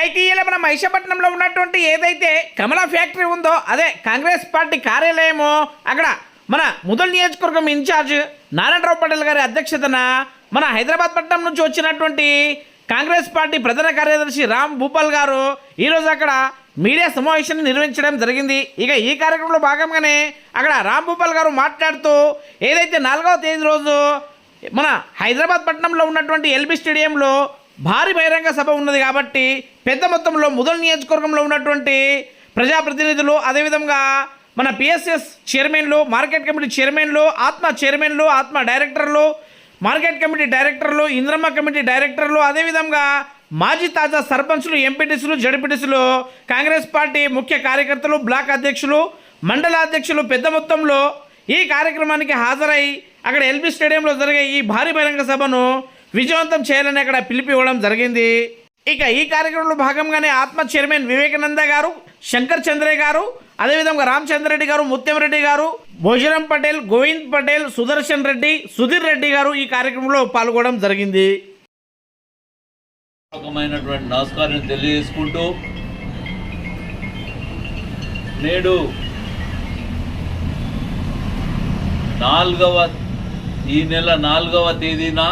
అయితే ఇలా మన మహిషపట్నంలో ఉన్నటువంటి ఏదైతే కమలా ఫ్యాక్టరీ ఉందో అదే కాంగ్రెస్ పార్టీ కార్యాలయము అక్కడ మన ముదల్ నియోజకవర్గం ఇన్ఛార్జ్ నారాయణరావు పటేల్ గారి అధ్యక్షతన మన హైదరాబాద్ పట్టణం నుంచి వచ్చినటువంటి కాంగ్రెస్ పార్టీ ప్రధాన కార్యదర్శి రామ్ భూపాల్ గారు ఈరోజు అక్కడ మీడియా సమావేశాన్ని నిర్వహించడం జరిగింది. ఇక ఈ కార్యక్రమంలో భాగంగానే అక్కడ రామ్ భూపాల్ గారు మాట్లాడుతూ ఏదైతే నాలుగవ తేదీ రోజు మన హైదరాబాద్ పట్టణంలో ఉన్నటువంటి ఎల్బీ స్టేడియంలో భారీ బహిరంగ సభ ఉన్నది కాబట్టి పెద్ద మొత్తంలో ముదల్ నియోజకవర్గంలో ఉన్నటువంటి ప్రజాప్రతినిధులు అదేవిధంగా మన పిఎస్ఎస్ చైర్మన్లు మార్కెట్ కమిటీ చైర్మన్లు ఆత్మ చైర్మన్లు ఆత్మ డైరెక్టర్లు మార్కెట్ కమిటీ డైరెక్టర్లు ఇంద్రమ్మ కమిటీ డైరెక్టర్లు అదేవిధంగా మాజీ తాజా సర్పంచ్లు ఎంపీటీసీలు జడ్పీటీసులు కాంగ్రెస్ పార్టీ ముఖ్య కార్యకర్తలు బ్లాక్ అధ్యక్షులు మండల అధ్యక్షులు పెద్ద మొత్తంలో ఈ కార్యక్రమానికి హాజరై అక్కడ ఎల్బీ స్టేడియంలో జరిగే ఈ భారీ బహిరంగ సభను విజయవంతం చేయాలని అక్కడ పిలిపి ఇవ్వడం జరిగింది. ఇక ఈ కార్యక్రమంలో భాగంగానే ఆత్మ చైర్మన్ వివేకానంద గారు శంకర్ చంద్రయ్య గారు అదేవిధంగా రామచంద్రరెడ్డి గారు ముత్యంరెడ్డి గారు భోజనం పటేల్ గోవింద్ పటేల్ సుదర్శన్ రెడ్డి సుధీర్ రెడ్డి గారు ఈ కార్యక్రమంలో పాల్గొనడం జరిగింది. రకమైనటువంటి నమస్కారం తెలియజేసుకుంటూ నేడు నాలుగవ ఈ నెల నాలుగవ తేదీన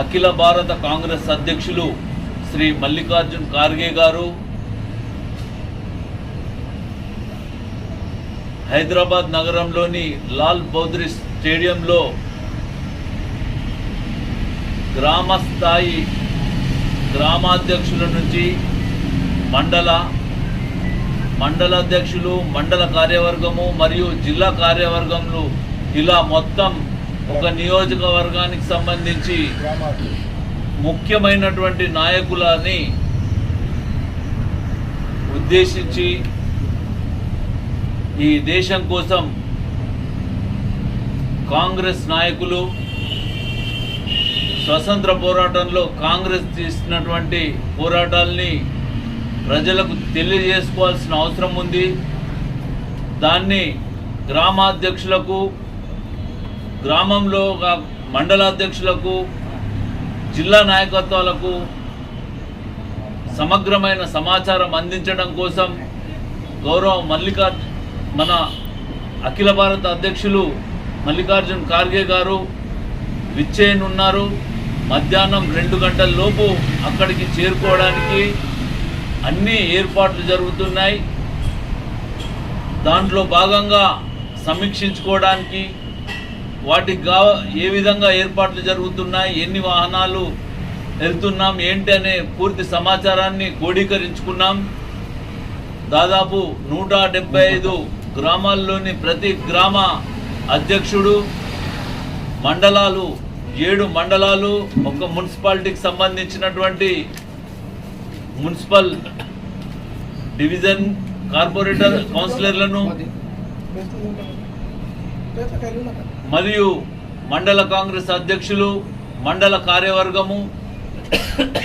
అఖిల భారత కాంగ్రెస్ అధ్యక్షులు శ్రీ మల్లికార్జున్ ఖార్గే గారు హైదరాబాద్ నగరంలోని లాల్ బౌద్రి స్టేడియంలో గ్రామ స్థాయి గ్రామాధ్యక్షుల నుంచి మండల మండల అధ్యక్షులు మండల కార్యవర్గము మరియు జిల్లా కార్యవర్గములు ఇలా మొత్తం ఒక నియోజకవర్గానికి సంబంధించి ముఖ్యమైనటువంటి నాయకులని ఉద్దేశించి ఈ దేశం కోసం కాంగ్రెస్ నాయకులు స్వతంత్ర పోరాటంలో కాంగ్రెస్ చేసినటువంటి పోరాటాల్ని ప్రజలకు తెలియజేసుకోవాల్సిన అవసరం ఉంది. దాన్ని గ్రామాధ్యక్షులకు గ్రామంలో మండల మండలాధ్యక్షులకు జిల్లా నాయకత్వాలకు సమగ్రమైన సమాచారం అందించడం కోసం గౌరవ మల్లికార్జున్ మన అఖిల భారత అధ్యక్షులు మల్లికార్జున్ ఖార్గే గారు విచ్చేయనున్నారు. మధ్యాహ్నం రెండు గంటల లోపు అక్కడికి చేరుకోవడానికి అన్ని ఏర్పాట్లు జరుగుతున్నాయి. దాంట్లో భాగంగా సమీక్షించుకోవడానికి వాటికి గా ఏ విధంగా ఏర్పాట్లు జరుగుతున్నాయి ఎన్ని వాహనాలు వెళ్తున్నాం ఏంటి అనే పూర్తి సమాచారాన్ని క్రోడీకరించుకున్నాం. దాదాపు నూట డెబ్బై ఐదు గ్రామాల్లోని ప్రతి గ్రామ అధ్యక్షుడు మండలాలు ఏడు మండలాలు ఒక మున్సిపాలిటీకి సంబంధించినటువంటి మున్సిపల్ డివిజన్ కార్పొరేటర్ కౌన్సిలర్లను మరియు మండల కాంగ్రెస్ అధ్యక్షులు మండల కార్యవర్గము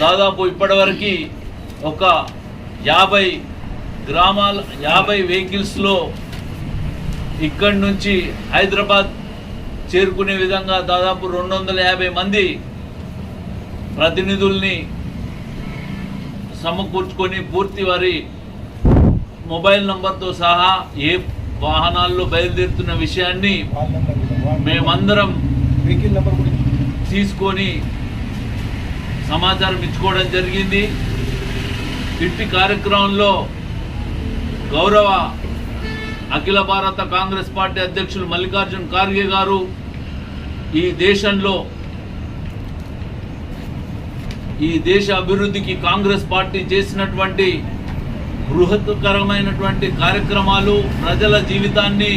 దాదాపు ఇప్పటివరకు ఒక యాభై గ్రామాల యాభై వెహికల్స్లో ఇక్కడి నుంచి హైదరాబాద్ చేరుకునే విధంగా దాదాపు రెండు వందల యాభై మంది ప్రతినిధుల్ని సమకూర్చుకొని పూర్తి వారి మొబైల్ నంబర్తో సహా ఏ వాహనాల్లో బయలుదేరుతున్న విషయాన్ని మేమందరం తీసుకొని సమాచారం ఇచ్చుకోవడం జరిగింది. ఇట్టి కార్యక్రమంలో గౌరవ అఖిల భారత కాంగ్రెస్ పార్టీ అధ్యక్షులు మల్లికార్జున్ ఖార్గే గారు ఈ దేశంలో ఈ దేశ అభివృద్ధికి కాంగ్రెస్ పార్టీ చేసినటువంటి బృహత్కరమైనటువంటి కార్యక్రమాలు ప్రజల జీవితాన్ని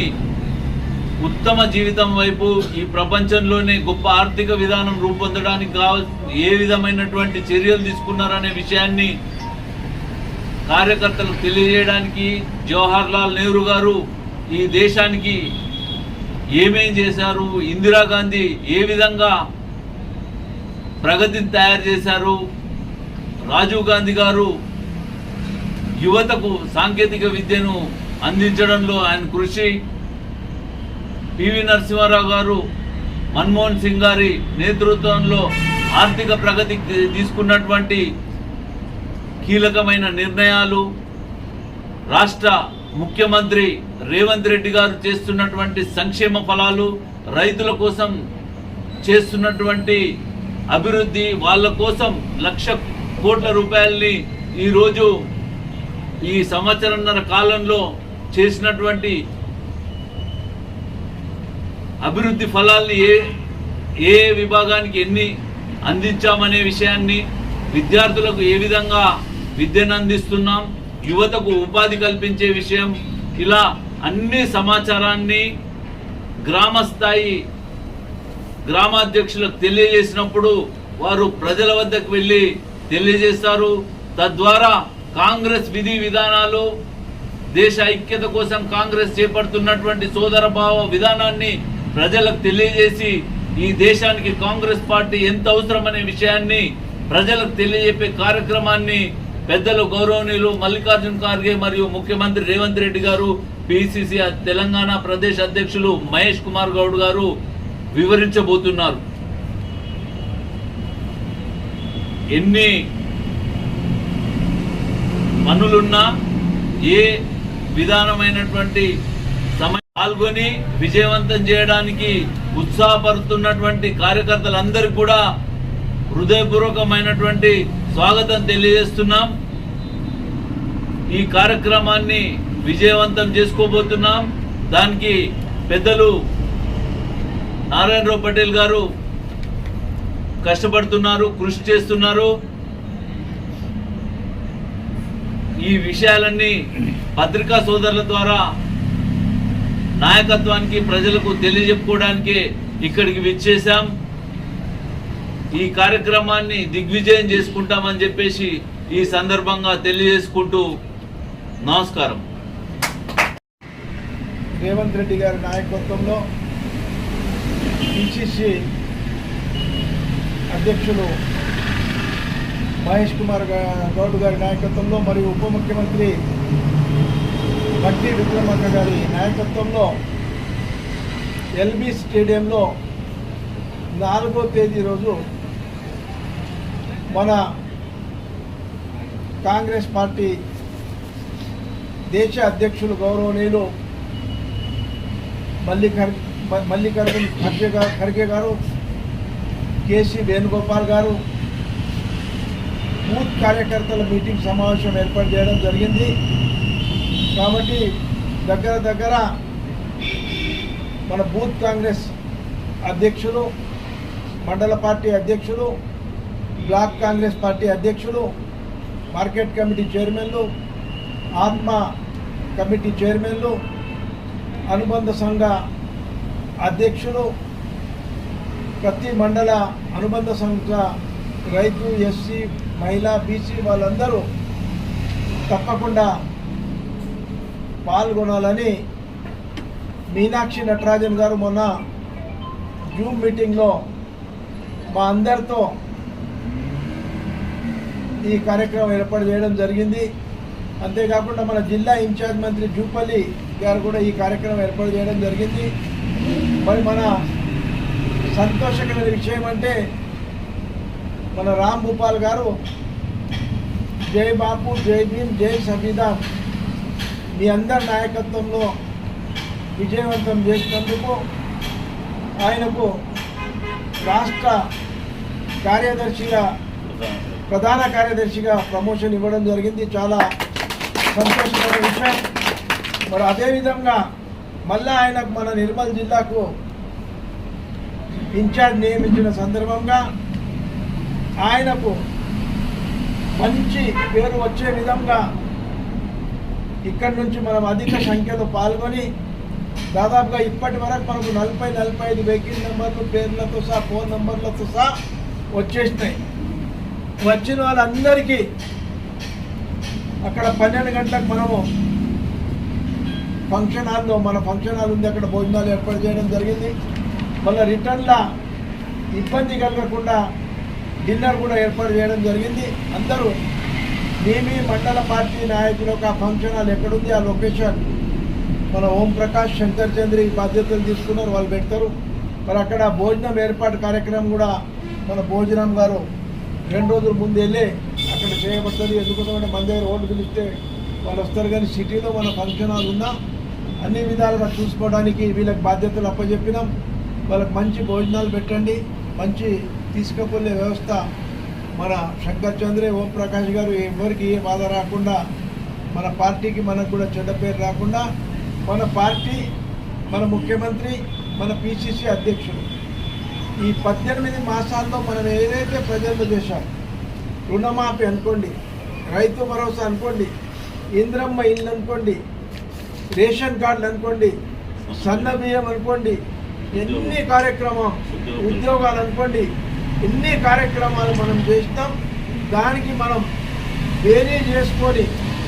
ఉత్తమ జీవితం వైపు ఈ ప్రపంచంలోనే గొప్ప ఆర్థిక విధానం రూపొందడానికి కావ ఏ విధమైనటువంటి చర్యలు తీసుకున్నారనే విషయాన్ని కార్యకర్తలకు తెలియజేయడానికి జవహర్ లాల్ నెహ్రూ గారు ఈ దేశానికి ఏమేం చేశారు ఇందిరాగాంధీ ఏ విధంగా ప్రగతిని తయారు చేశారు రాజీవ్ గాంధీ గారు యువతకు సాంకేతిక విద్యను అందించడంలో ఆయన కృషి పివి నరసింహారావు గారు మన్మోహన్ సింగ్ గారి నేతృత్వంలో ఆర్థిక ప్రగతి తీసుకున్నటువంటి కీలకమైన నిర్ణయాలు రాష్ట్ర ముఖ్యమంత్రి రేవంత్ రెడ్డి గారు చేస్తున్నటువంటి సంక్షేమ ఫలాలు రైతుల కోసం చేస్తున్నటువంటి అభివృద్ధి వాళ్ళ కోసం లక్ష కోట్ల రూపాయల్ని ఈరోజు ఈ సంవత్సరంన్నర కాలంలో చేసినటువంటి అభివృద్ధి ఫలాల్ని ఏ ఏ విభాగానికి ఎన్ని అందించామనే విషయాన్ని విద్యార్థులకు ఏ విధంగా విద్యను అందిస్తున్నాం యువతకు ఉపాధి కల్పించే విషయం ఇలా అన్ని సమాచారాన్ని గ్రామ స్థాయి గ్రామాధ్యక్షులకు తెలియజేసినప్పుడు వారు ప్రజల వద్దకు వెళ్ళి తెలియజేస్తారు. తద్వారా కాంగ్రెస్ విధి విధానాలు దేశ ఐక్యత కోసం కాంగ్రెస్ చేపడుతున్నటువంటి సోదరభావ విధానాన్ని ప్రజలకు తెలియజేసి ఈ దేశానికి కాంగ్రెస్ పార్టీ ఎంత అవసరమనే విషయాన్ని ప్రజలకు తెలియజెప్పే కార్యక్రమాన్ని పెద్దలు గౌరవనీయులు మల్లికార్జున్ ఖార్గే మరియు ముఖ్యమంత్రి రేవంత్ రెడ్డి గారు పిసిసి తెలంగాణ ప్రదేశ్ అధ్యక్షులు మహేష్ కుమార్ గౌడ్ గారు వివరించబోతున్నారు. ఎన్ని పనులున్నా ఏ విధానమైనటువంటి పాల్గొని విజయవంతం చేయడానికి ఉత్సాహపడుతున్నటువంటి కార్యకర్తలందరికీ కూడా హృదయపూర్వకమైనటువంటి స్వాగతం తెలియజేస్తున్నాం. ఈ కార్యక్రమాన్ని విజయవంతం చేసుకోబోతున్నాం. దానికి పెద్దలు నారాయణరావు పటేల్ గారు కష్టపడుతున్నారు కృషి చేస్తున్నారు. ఈ విషయాలన్నీ పత్రికా సోదరుల ద్వారా నాయకత్వానికి ప్రజలకు తెలియజెప్పుకోవడానికి ఇక్కడికి విచ్చేశాం. ఈ కార్యక్రమాన్ని దిగ్విజయం చేసుకుంటామని చెప్పేసి ఈ సందర్భంగా తెలియజేసుకుంటూ నమస్కారం. రేవంత్ రెడ్డి గారి నాయకత్వంలో పిసిసి అధ్యక్షులు మహేష్ కుమార్ గౌడ్ గారి నాయకత్వంలో మరియు ఉప ముఖ్యమంత్రి బట్టి విక్రమక్క గారి నాయకత్వంలో ఎల్బీ స్టేడియంలో నాలుగో తేదీ రోజు మన కాంగ్రెస్ పార్టీ దేశ అధ్యక్షులు గౌరవనీయులు మల్లికర్ మల్లికార్జున్ ఖర్గే గారు ఖర్గే గారు కేసీ వేణుగోపాల్ గారు బూత్ కార్యకర్తల మీటింగ్ సమావేశం ఏర్పాటు చేయడం జరిగింది. కాబట్టి దగ్గర దగ్గర మన బూత్ కాంగ్రెస్ అధ్యక్షులు మండల పార్టీ అధ్యక్షులు బ్లాక్ కాంగ్రెస్ పార్టీ అధ్యక్షులు మార్కెట్ కమిటీ చైర్మన్లు ఆత్మ కమిటీ చైర్మన్లు అనుబంధ సంఘ అధ్యక్షులు ప్రతి మండల అనుబంధ సంఘ రైతు ఎస్సీ మహిళా బీసీ వాళ్ళందరూ తప్పకుండా పాల్గొనాలని మీనాక్షి నటరాజన్ గారు మొన్న జూమ్ మీటింగ్లో మా అందరితో ఈ కార్యక్రమం ఏర్పాటు చేయడం జరిగింది. అంతేకాకుండా మన జిల్లా ఇన్ఛార్జ్ మంత్రి జూపల్లి గారు కూడా ఈ కార్యక్రమం ఏర్పాటు చేయడం జరిగింది. మరి మన సంతోషకరమైన విషయం అంటే మన రామ్ భూపాల్ గారు జై బాపు జై భీమ్ జై సంవిధాన్ మీ అందరి నాయకత్వంలో విజయవంతం చేసినందుకు ఆయనకు రాష్ట్ర కార్యదర్శిగా ప్రధాన కార్యదర్శిగా ప్రమోషన్ ఇవ్వడం జరిగింది. చాలా సంతోషకరమైన విషయం. మరి అదేవిధంగా మళ్ళా ఆయనకు మన నిర్మల్ జిల్లాకు ఇన్ఛార్జ్ నియమించిన సందర్భంగా ఆయనకు మంచి పేరు వచ్చే విధంగా ఇక్కడి నుంచి మనం అధిక సంఖ్యలో పాల్గొని దాదాపుగా ఇప్పటి వరకు మనకు నలభై నలభై ఐదు వెహికల్ నెంబర్లు పేర్లతో సహా ఫోన్ నెంబర్లతో సహా వచ్చేసినాయి. వచ్చిన వాళ్ళందరికీ అక్కడ పన్నెండు గంటలకు మనము ఫంక్షన్ హాల్లో మన ఫంక్షన్ హాల్ ఉంది అక్కడ భోజనాలు ఏర్పాటు చేయడం జరిగింది. మళ్ళీ రిటర్న్లో ఇబ్బంది కలగకుండా డిన్నర్ కూడా ఏర్పాటు చేయడం జరిగింది. అందరూ మీ మండల పార్టీ నాయకుల యొక్క ఫంక్షన్ హాల్ ఎక్కడుంది? ఆ లొకేషన్. మన ఓం ప్రకాష్ శంకర్ చంద్ర ఈ బాధ్యతలు తీసుకున్నారు వాళ్ళు పెడతారు. మరి అక్కడ భోజనం ఏర్పాటు కార్యక్రమం కూడా మన భోజనం గారు రెండు రోజుల ముందు వెళ్ళి అక్కడ చేయబడుతుంది. ఎందుకంటే మన దగ్గర ఓటు పిలిస్తే వాళ్ళు వస్తారు కానీ సిటీలో మన ఫంక్షన్ హాల్ ఉన్నా అన్ని విధాలుగా చూసుకోవడానికి వీళ్ళకి బాధ్యతలు అప్పచెప్పినాం. వాళ్ళకి మంచి భోజనాలు పెట్టండి. మంచి తీసుకుపోలే వ్యవస్థ మన శంకర్ చంద్రే ఓం ప్రకాష్ గారు ఎవరికి ఏ బాధ రాకుండా మన పార్టీకి మనకు కూడా చెడ్డ పేరు రాకుండా మన పార్టీ మన ముఖ్యమంత్రి మన పిసిసి అధ్యక్షుడు. ఈ పద్దెనిమిది మాసాల్లో మనం ఏదైతే ప్రజల్లో చేశాం రుణమాఫీ అనుకోండి రైతు భరోసా అనుకోండి ఇంద్రమ్మ ఇల్లు అనుకోండి రేషన్ కార్డులు అనుకోండి సన్న బియ్యం అనుకోండి ఎన్ని కార్యక్రమం ఉద్యోగాలు అనుకోండి ఎన్ని కార్యక్రమాలు మనం చేస్తాం దానికి మనం వేరే చేసుకొని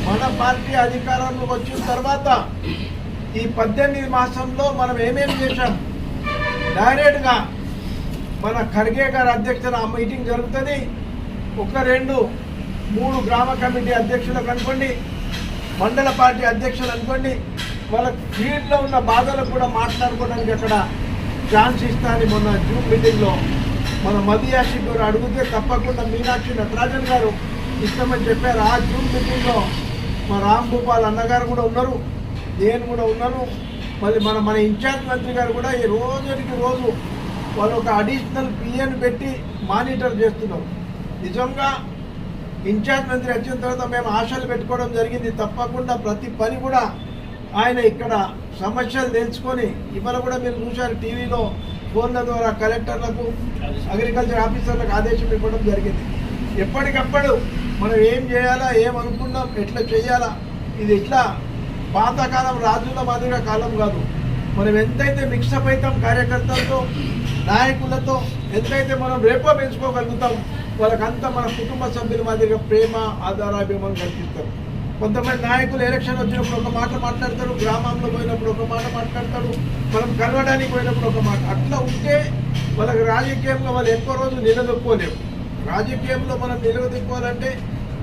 మన పార్టీ అధికారంలోకి వచ్చిన తర్వాత ఈ పద్దెనిమిది మాసంలో మనం ఏమేమి చేశాం? డైరెక్ట్గా మన ఖర్గే గారి అధ్యక్షతన ఆ మీటింగ్ జరుగుతుంది. ఒక రెండు మూడు గ్రామ కమిటీ అధ్యక్షులకు అనుకోండి మండల పార్టీ అధ్యక్షులు అనుకోండి వాళ్ళ ఫీల్డ్లో ఉన్న బాధలకు కూడా మాట్లాడుకోవడానికి అక్కడ ఛాన్స్ ఇస్తానని మొన్న జూమ్ మీటింగ్లో మన మదియాషి గారు అడిగితే తప్పకుండా మీనాక్షి నటరాజన్ గారు ఇష్టమని చెప్పారు. ఆ జూన్ మీటింగ్లో మా రామ్ గోపాల్ అన్నగారు కూడా ఉన్నారు. నేను కూడా ఉన్నాను. మళ్ళీ మన మన ఇన్ఛార్జ్ మంత్రి గారు కూడా ఈ రోజుకి రోజు వాళ్ళు ఒక అడిషనల్ పిఎన్ పెట్టి మానిటర్ చేస్తున్నారు. నిజంగా ఇన్ఛార్జ్ మంత్రి వచ్చిన తర్వాత మేము ఆశలు పెట్టుకోవడం జరిగింది. తప్పకుండా ప్రతి పని కూడా ఆయన ఇక్కడ సమస్యలు తెలుసుకొని ఇవాళ కూడా మీరు చూశారు టీవీలో ఫోన్ల ద్వారా కలెక్టర్లకు అగ్రికల్చర్ ఆఫీసర్లకు ఆదేశం ఇవ్వడం జరిగింది. ఎప్పటికప్పుడు మనం ఏం చేయాలా ఏమనుకున్నాం ఎట్లా చేయాలా ఇది ఎట్లా? పాతకాలం రాజుల మాదిరిగా కాలం కాదు. మనం ఎంతైతే మిక్సప్ అవుతాం కార్యకర్తలతో నాయకులతో ఎంతైతే మనం రేపో పెంచుకోగలుగుతాం వాళ్ళకంతా మన కుటుంబ సభ్యుల మాదిరిగా ప్రేమ ఆధారాభిమానం కల్పిస్తారు కొంతమంది నాయకులు ఎలక్షన్ వచ్చినప్పుడు ఒక మాట మాట్లాడతారు గ్రామంలో పోయినప్పుడు ఒక మాట మాట్లాడతారు మనం కలవడానికి పోయినప్పుడు ఒక మాట. అట్లా ఉంటే వాళ్ళకి రాజకీయంలో వాళ్ళు ఎక్కువ రోజులు నిలదొక్కోలేము రాజకీయంలో మనం నిలదొక్కోవాలంటే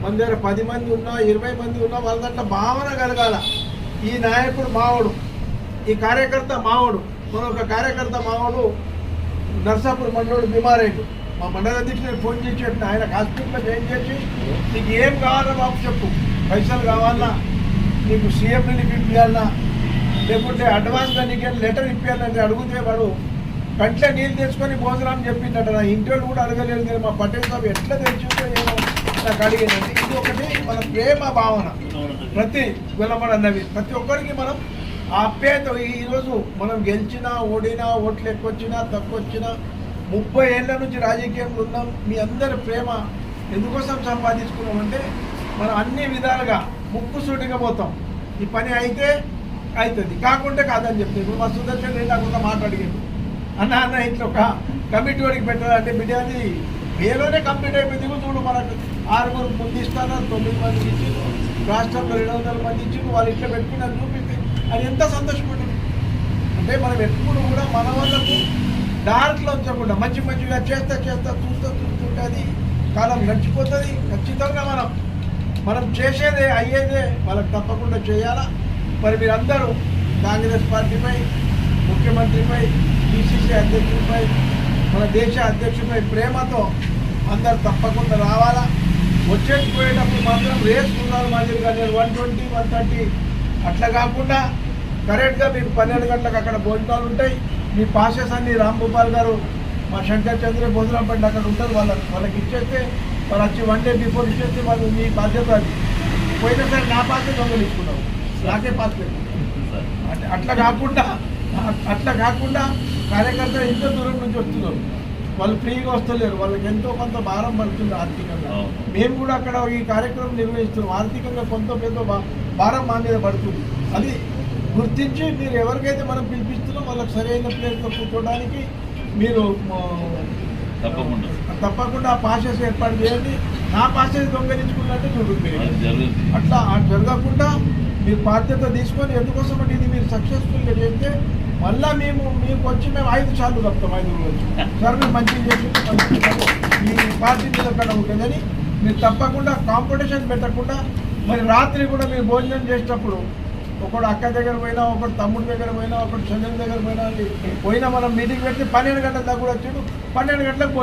మన దగ్గర పది మంది ఉన్నా ఇరవై మంది ఉన్నా వాళ్ళ దాంట్లో భావన కలగాల. ఈ నాయకుడు మావడు ఈ కార్యకర్త మావడు మన ఒక కార్యకర్త మావడు నర్సాపూర్ మండలుడు బిమారైండు మా మండల అధ్యక్షుడు ఫోన్ చేసి ఆయన హాస్పిటల్లో జాయిన్ చేసి నీకు ఏం కావాలో బాబు చెప్పు. పైసలు కావాలన్నా నీకు సీఎం రిలీఫ్ ఇప్పించాలన్నా లేకుంటే అడ్వాన్స్గా నీకేం లెటర్ ఇప్పించాలని అడిగితే వాడు కంట్లో నీళ్ళు తెచ్చుకొని భోజనం చెప్పిందట. నా ఇంటి కూడా అడగలేదు కానీ మా పటేల్ సాబ్ ఎట్లా తెచ్చిందో ఏమో నాకు అడిగేదండి ఇది ఒకటి మన ప్రేమ భావన. ప్రతి విలమడన్నవి ప్రతి ఒక్కరికి మనం ఆప్యాయత. ఈరోజు మనం గెలిచినా ఓడినా ఓట్లు ఎక్కువ వచ్చినా తక్కువ వచ్చినా ముప్పై ఏళ్ళ నుంచి రాజకీయంలో ఉన్నాం. మీ అందరి ప్రేమ ఎందుకోసం సంపాదించుకున్నామంటే మనం అన్ని విధాలుగా ముక్కు సూటిగా పోతాం. ఈ పని అయితే అవుతుంది కాకుంటే కాదని చెప్తే. ఇప్పుడు మా సుదర్శన్ రెడ్డి నాకు ఒక మాట అన్న అన్న ఇట్లా ఒక కమిటీ వాడికి పెట్టాలంటే బిడ్డ అది మేలోనే కంప్లీట్ అయిపోయింది. ఇదిగో చూడు మనకు ఆరుగురు ముందు ఇస్తాను తొమ్మిది మందికి ఇచ్చి రాష్ట్రంలో రెండు వందల మంది ఇచ్చి వాళ్ళు ఇట్లా పెట్టుకున్నారు చూపిస్తే అది ఎంత సంతోషపడింది. అంటే మనం ఎప్పుడు కూడా మన వాళ్ళకు డార్క్లో ఉంచకుండా మంచి మంచిగా చేస్తా చేస్తా చూస్తూ చూస్తుంటే అది కాలం గడిచిపోతుంది ఖచ్చితంగా మనం మనం చేసేదే అయ్యేదే వాళ్ళకి తప్పకుండా చేయాలా? మరి మీరందరూ కాంగ్రెస్ పార్టీపై ముఖ్యమంత్రిపై పిసిసి అధ్యక్షుడిపై మన దేశ అధ్యక్షుడిపై ప్రేమతో అందరు తప్పకుండా రావాలా? వచ్చేసి పోయేటప్పుడు మాత్రం రేస్ ఉండాలి మాదిరిగా నేను వన్ ట్వంటీ వన్ థర్టీ అట్లా కాకుండా కరెక్ట్గా మీకు పన్నెండు గంటలకు అక్కడ భోజనాలు ఉంటాయి. మీ పాసెస్ అన్ని రామ్ గోపాల్ గారు మా శంకర్ చంద్ర భోజనం పండి అక్కడ ఉంటారు. వాళ్ళకి వాళ్ళకి ఇచ్చేస్తే వాళ్ళు వచ్చి వన్ డే బిఫోర్ ఇచ్చేస్తే వాళ్ళు మీ బాధ్యత అది. పోయినసారి నా పాసే దొంగలించుకున్నావు నాకే అంటే అట్లా కాకుండా అట్లా కాకుండా కార్యకర్తలు ఎంతో దూరం నుంచి వస్తున్నారు. వాళ్ళు ఫ్రీగా వస్తలేరు. వాళ్ళకి ఎంతో కొంత భారం పడుతుంది ఆర్థికంగా. మేము కూడా అక్కడ ఈ కార్యక్రమం నిర్వహిస్తున్నాం. ఆర్థికంగా కొంత పెద్ద భా- భారం మా మీద పడుతుంది. అది గుర్తించి మీరు ఎవరికైతే మనం పిలిపిస్తున్నాం వాళ్ళకి సరైన ప్లేస్లో కూర్చోడానికి మీరు తప్పకుండా. తప్పకుండా ఆ పాసెస్ ఏర్పాటు చేయండి. నా పాసెస్ దొంగలించుకున్నట్టు చూడు మీరు అది జరుగుతుంది. అట్లా జరగకుండా మీరు బాధ్యత తీసుకొని ఎందుకోసం అంటే ఇది మీరు సక్సెస్ఫుల్గా చేస్తే మళ్ళా మేము మీకు వచ్చి మేము ఐదు సార్లు తప్పుతాం ఐదు రోజులు. సార్ మేము మంచిగా చేసి. ఈ పార్టీ మీద అక్కడ ఉంటుందని మీరు తప్పకుండా కాంపిటీషన్ పెట్టకుండా మరి రాత్రి కూడా మీరు భోజనం చేసేటప్పుడు ఒకడు అక్క దగ్గర పోయినా ఒకడు తమ్ముడి దగ్గర పోయినా ఒకడు చెల్లెల దగ్గర పోయినా పోయినా మనం మీటింగ్ పెడితే పన్నెండు గంటల దాకా కూడా వచ్చాడు. పన్నెండు గంటలకు భోజనం